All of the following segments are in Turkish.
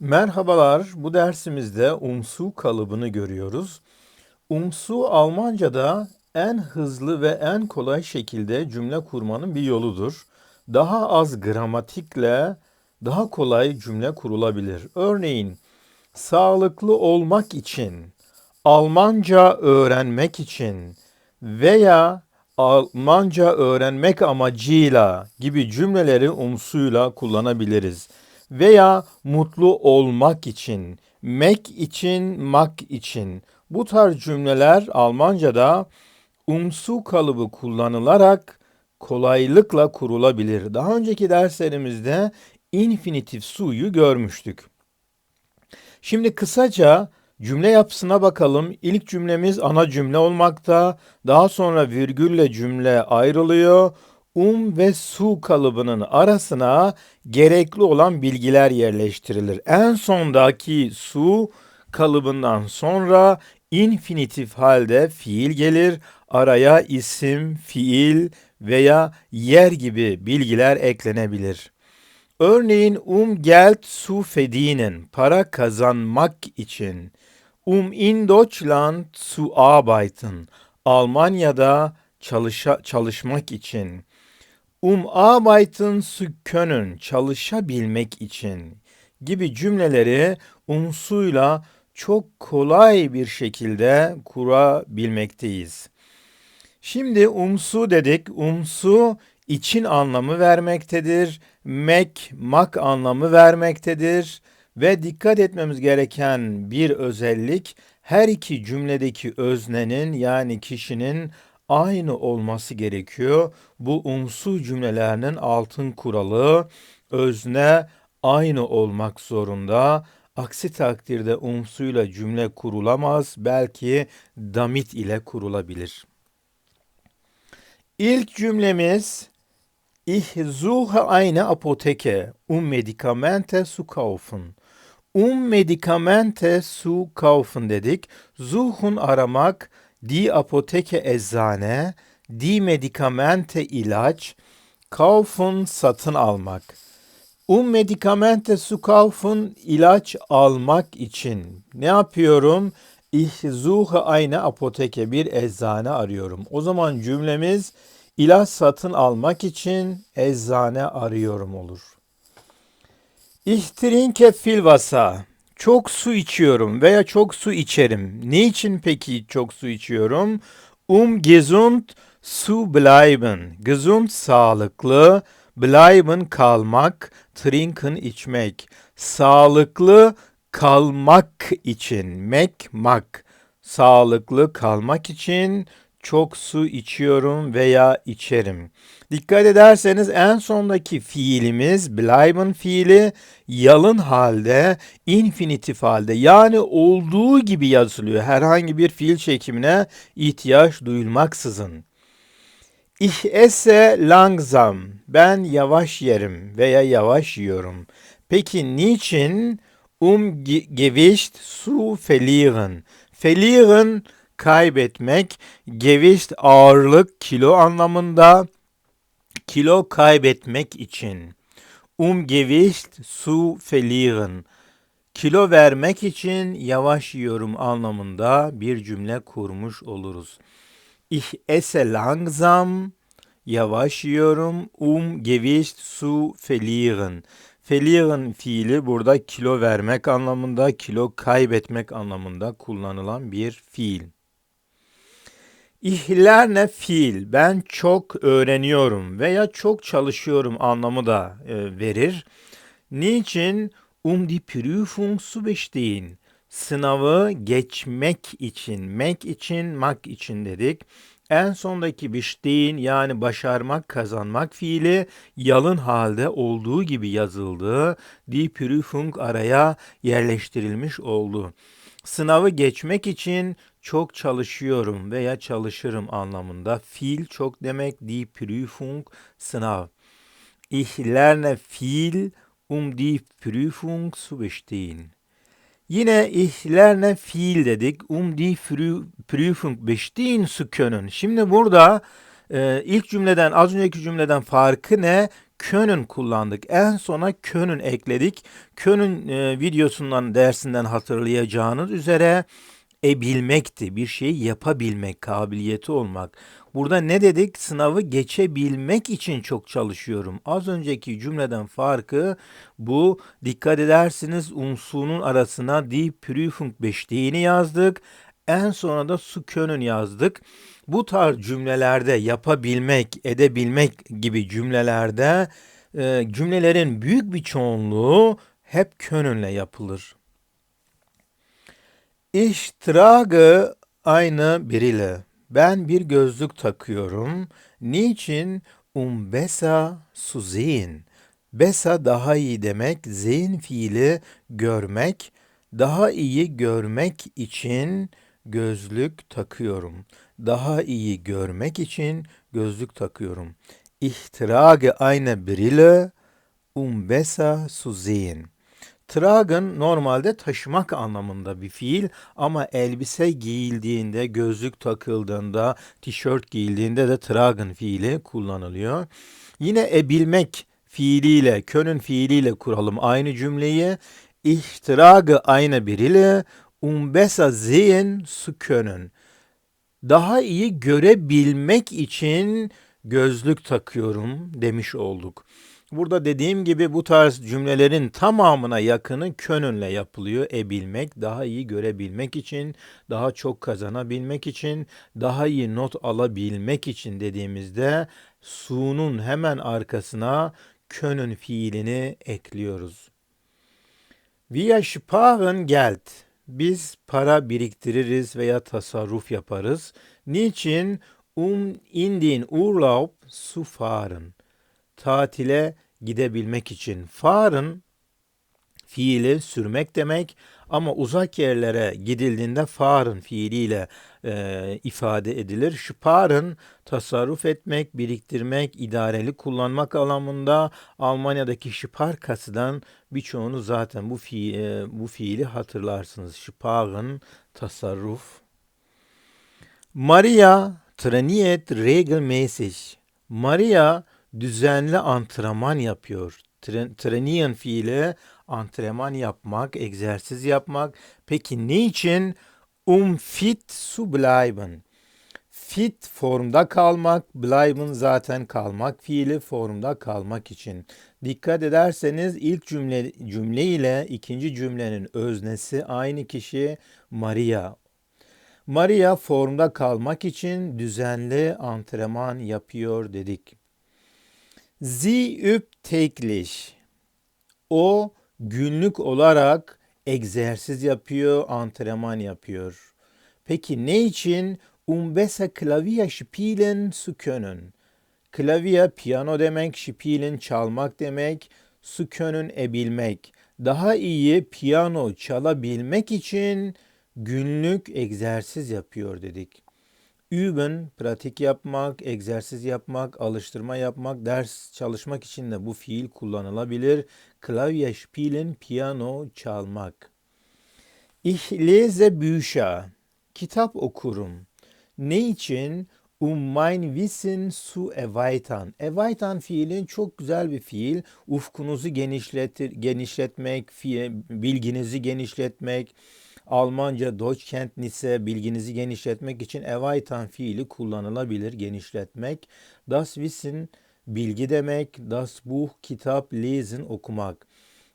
Merhabalar, bu dersimizde umsu kalıbını görüyoruz. Umsu Almanca'da en hızlı ve en kolay şekilde cümle kurmanın bir yoludur. Daha az gramatikle daha kolay cümle kurulabilir. Örneğin, sağlıklı olmak için, Almanca öğrenmek için veya Almanca öğrenmek amacıyla gibi cümleleri umsuyla kullanabiliriz. Veya mutlu olmak için, mek için, mak için. Bu tarz cümleler Almanca'da umsu kalıbı kullanılarak kolaylıkla kurulabilir. Daha önceki derslerimizde infinitif suyu görmüştük. Şimdi kısaca cümle yapısına bakalım. İlk cümlemiz ana cümle olmakta. Daha sonra virgülle cümle ayrılıyor. Um ve su kalıbının arasına gerekli olan bilgiler yerleştirilir. En sondaki su kalıbından sonra infinitif halde fiil gelir. Araya isim, fiil veya yer gibi bilgiler eklenebilir. Örneğin um Geld zu verdienen, para kazanmak için. Um in Deutschland zu arbeiten, Almanya'da çalışa, çalışmak için. Um arbeiten zu können, çalışabilmek için gibi cümleleri umsuyla çok kolay bir şekilde kurabilmekteyiz. Şimdi umsu dedik. Umsu için anlamı vermektedir. Mek, mak anlamı vermektedir. Ve dikkat etmemiz gereken bir özellik her iki cümledeki öznenin yani kişinin aynı olması gerekiyor. Bu umsu cümlelerinin altın kuralı özne aynı olmak zorunda. Aksi takdirde umsuyla cümle kurulamaz, belki damit ile kurulabilir. İlk cümlemiz Ich suche eine Apotheke, um Medikamente zu kaufen. Um Medikamente zu kaufen dedik. Suchen aramak, die Apotheke eczane, die Medikamente ilaç, kaufen satın almak. Um Medikamente zu kaufen ilaç almak için ne yapıyorum? Ich suche eine Apotheke bir eczane arıyorum. O zaman cümlemiz ilaç satın almak için eczane arıyorum olur. Viel Wasser. Çok su içiyorum veya çok su içerim. Niçin peki çok su içiyorum? Um gesund zu bleiben. Gesund sağlıklı, bleiben kalmak, trinken içmek. Sağlıklı kalmak için, mek mak. Sağlıklı kalmak için çok su içiyorum veya içerim. Dikkat ederseniz en sondaki fiilimiz bleiben fiili yalın halde, infinitif halde yani olduğu gibi yazılıyor. Herhangi bir fiil çekimine ihtiyaç duyulmaksızın. Ich esse langsam. Ben yavaş yerim veya yavaş yiyorum. Peki niçin? Um Gewicht zu verlieren. Verlieren kaybetmek, Gewicht ağırlık, kilo anlamında kilo kaybetmek için. Um Gewicht zu verlieren. Kilo vermek için yavaş yiyorum anlamında bir cümle kurmuş oluruz. Ich esse langsam, yavaş yiyorum, um Gewicht zu verlieren. Verlieren fiili burada kilo vermek anlamında, kilo kaybetmek anlamında kullanılan bir fiil. İhlerne fiil ben çok öğreniyorum veya çok çalışıyorum anlamı da e, verir. Niçin? Um die Prüfung zu bestehen. Sınavı geçmek için, mek için, mak için dedik. En sondaki bestehen yani başarmak, kazanmak fiili yalın halde olduğu gibi yazıldı. Die Prüfung araya yerleştirilmiş oldu. Sınavı geçmek için çok çalışıyorum veya çalışırım anlamında. Fiil çok demek. Die Prüfung sınav. Ich lerne viel um die Prüfung zu bestehen. Yine ich lerne viel dedik. Um die Prüfung bestehen zu können. Şimdi burada e, ilk cümleden az önceki cümleden farkı ne? können kullandık. En sona können ekledik. Können e, videosundan dersinden hatırlayacağınız üzere ebilmekti. Bir şeyi yapabilmek, kabiliyeti olmak. Burada ne dedik? Sınavı geçebilmek için çok çalışıyorum. Az önceki cümleden farkı bu. Dikkat edersiniz unsunun arasına die Prüfung bestehini yazdık. En sonra da su können yazdık. Bu tarz cümlelerde yapabilmek, edebilmek gibi cümlelerde e, cümlelerin büyük bir çoğunluğu hep könünle yapılır. Ich trage eine Brille. Ben bir gözlük takıyorum. Niçin? Um besser zu sehen. Besser daha iyi demek. Sehen fiili görmek. Daha iyi görmek için gözlük takıyorum. Daha iyi görmek için gözlük takıyorum. Ich trage eine Brille, um besser zu sehen. Tragen normalde taşımak anlamında bir fiil ama elbise giyildiğinde, gözlük takıldığında, tişört giyildiğinde de tragen fiili kullanılıyor. Yine ebilmek fiiliyle, können fiiliyle kuralım aynı cümleyi. Ich trage eine Brille, um besser sehen zu können. Daha iyi görebilmek için gözlük takıyorum demiş olduk. Burada dediğim gibi bu tarz cümlelerin tamamına yakını könünle yapılıyor. Ebilmek, daha iyi görebilmek için, daha çok kazanabilmek için, daha iyi not alabilmek için dediğimizde su'nun hemen arkasına könün fiilini ekliyoruz. Wir sparen Geld. Biz para biriktiririz veya tasarruf yaparız. Niçin? Um in den Urlaub zu fahren tatile gidebilmek için. Fahren fiili sürmek demek ama uzak yerlere gidildiğinde fahren fiiliyle e, ifade edilir. Sparen tasarruf etmek, biriktirmek, idareli kullanmak anlamında Almanya'daki Sparkasse'dan birçoğunu zaten bu, fi, e, bu fiili hatırlarsınız. Sparen, tasarruf. Maria trainiert regelmäßig. Maria düzenli antrenman yapıyor. Tren, fiili antrenman yapmak, egzersiz yapmak. Peki ne için? Um fit zu bleiben. Fit formda kalmak, bleiben zaten kalmak fiili formda kalmak için. Dikkat ederseniz ilk cümle cümle ile ikinci cümlenin öznesi aynı kişi Maria. Maria formda kalmak için düzenli antrenman yapıyor dedik. Sie übt täglich. O günlük olarak egzersiz yapıyor, antrenman yapıyor. Peki ne için? Um besser Klavier spielen zu können. Klavier piyano demek, spielen çalmak demek, zu können ebilmek. Daha iyi piyano çalabilmek için günlük egzersiz yapıyor dedik. Üben, pratik yapmak, egzersiz yapmak, alıştırma yapmak, ders çalışmak için de bu fiil kullanılabilir. Klavye spielen, piyano çalmak. Ich lese Bücher. Kitap okurum. Ne için? Um mein Wissen zu erweitern. Erweitern fiilin çok güzel bir fiil. Ufkunuzu genişletir, genişletmek, bilginizi genişletmek, Almanca Deutschkenntnisse bilginizi genişletmek için erweitern fiili kullanılabilir, genişletmek. Das Wissen bilgi demek, das Buch kitap, lesen okumak.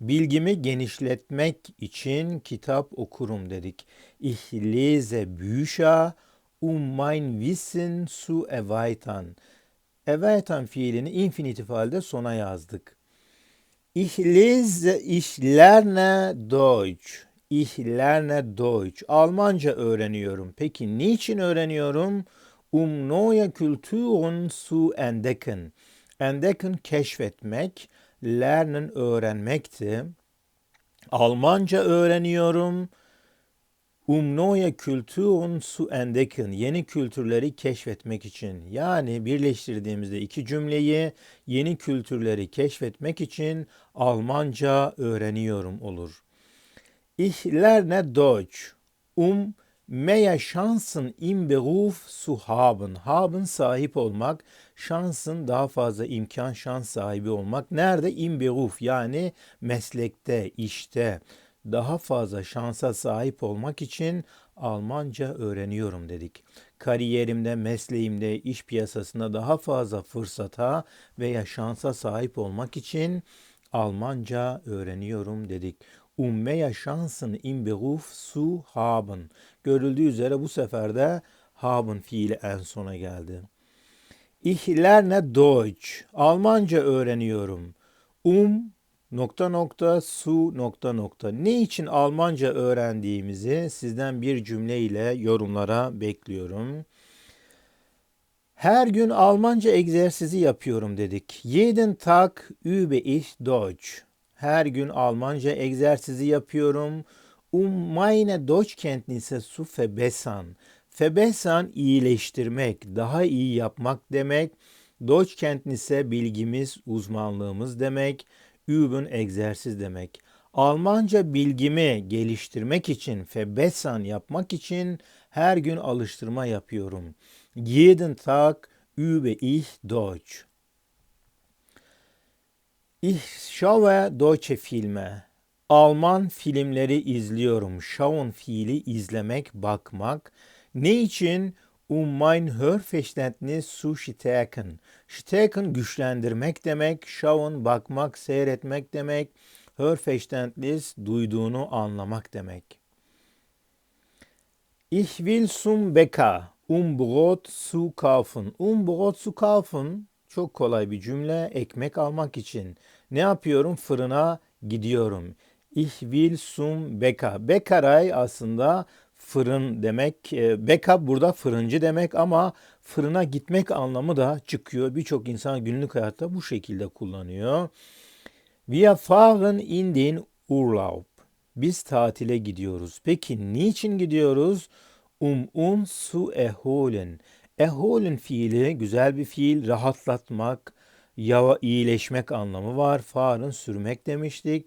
Bilgimi genişletmek için kitap okurum dedik. Ich lese Bücher, um mein Wissen zu erweitern. Erweitern fiilini infinitif halde sona yazdık. Ich lese, ich lerne Deutsch. Ich lerne Deutsch. Almanca öğreniyorum. Peki niçin öğreniyorum? Um neue Kulturen zu entdecken. Entdecken keşfetmek, lernen öğrenmekti. Almanca öğreniyorum. Um neue Kulturen zu entdecken. Yeni kültürleri keşfetmek için. Yani birleştirdiğimizde iki cümleyi yeni kültürleri keşfetmek için Almanca öğreniyorum olur. Ich lerne Deutsch, um mehr Chancen im Beruf zu haben. Haben sahip olmak, şansın daha fazla imkan, şans sahibi olmak. Nerede? Im Beruf yani meslekte, işte. Daha fazla şansa sahip olmak için Almanca öğreniyorum dedik. Kariyerimde, mesleğimde, iş piyasasında daha fazla fırsata veya şansa sahip olmak için Almanca öğreniyorum dedik. Um mehr Chancen im Beruf zu haben. Görüldüğü üzere bu sefer de haben fiili en sona geldi. Ich lerne Deutsch. Almanca öğreniyorum. Um nokta nokta su nokta nokta. Ne için Almanca öğrendiğimizi sizden bir cümle ile yorumlara bekliyorum. Her gün Almanca egzersizi yapıyorum dedik. Jeden Tag übe ich Deutsch. Her gün Almanca egzersizi yapıyorum. Um meine Deutschkenntnisse zu verbessern. Verbessern iyileştirmek, daha iyi yapmak demek. Deutschkenntnisse bilgimiz, uzmanlığımız demek. Üben egzersiz demek. Almanca bilgimi geliştirmek için, verbessern yapmak için her gün alıştırma yapıyorum. Jeden Tag übe ich Deutsch. Ich schaue deutsche Filme. Alman filmleri izliyorum. Schauen fiili izlemek, bakmak. Ne için? Um mein Hörverständnis zu stärken. Stärken güçlendirmek demek. Schauen bakmak, seyretmek demek. Hörverständnis duyduğunu anlamak demek. Ich will zum Bäcker, um Brot zu kaufen. Um Brot zu kaufen çok kolay bir cümle. Ekmek almak için. Ne yapıyorum? Fırına gidiyorum. Ich will zum Bäcker. Bäckerei aslında fırın demek. E, Bäcker burada fırıncı demek ama fırına gitmek anlamı da çıkıyor. Birçok insan günlük hayatta bu şekilde kullanıyor. Wir fahren in den Urlaub. Biz tatile gidiyoruz. Peki niçin gidiyoruz? Um uns zu erholen. Erholen fiili güzel bir fiil. Rahatlatmak, yava, iyileşmek anlamı var. Fahren sürmek demiştik.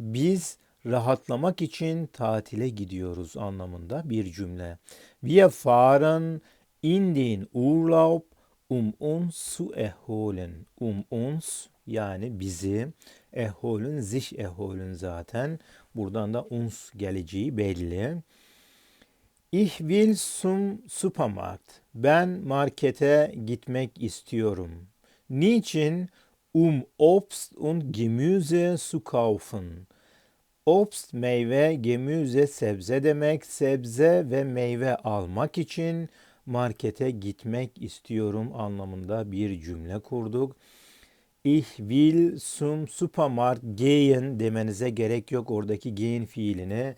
Biz rahatlamak için tatile gidiyoruz anlamında bir cümle. Wir fahren in den Urlaub um uns zu erholen. Um uns yani bizi erholen, sich erholen zaten. Buradan da uns geleceği belli. Ich will zum Supermarkt. Ben markete gitmek istiyorum. Niçin? Um Obst und Gemüse zu kaufen. Obst meyve, gemüse sebze demek. Sebze ve meyve almak için markete gitmek istiyorum anlamında bir cümle kurduk. Ich will zum Supermarkt gehen demenize gerek yok. Oradaki gehen fiilini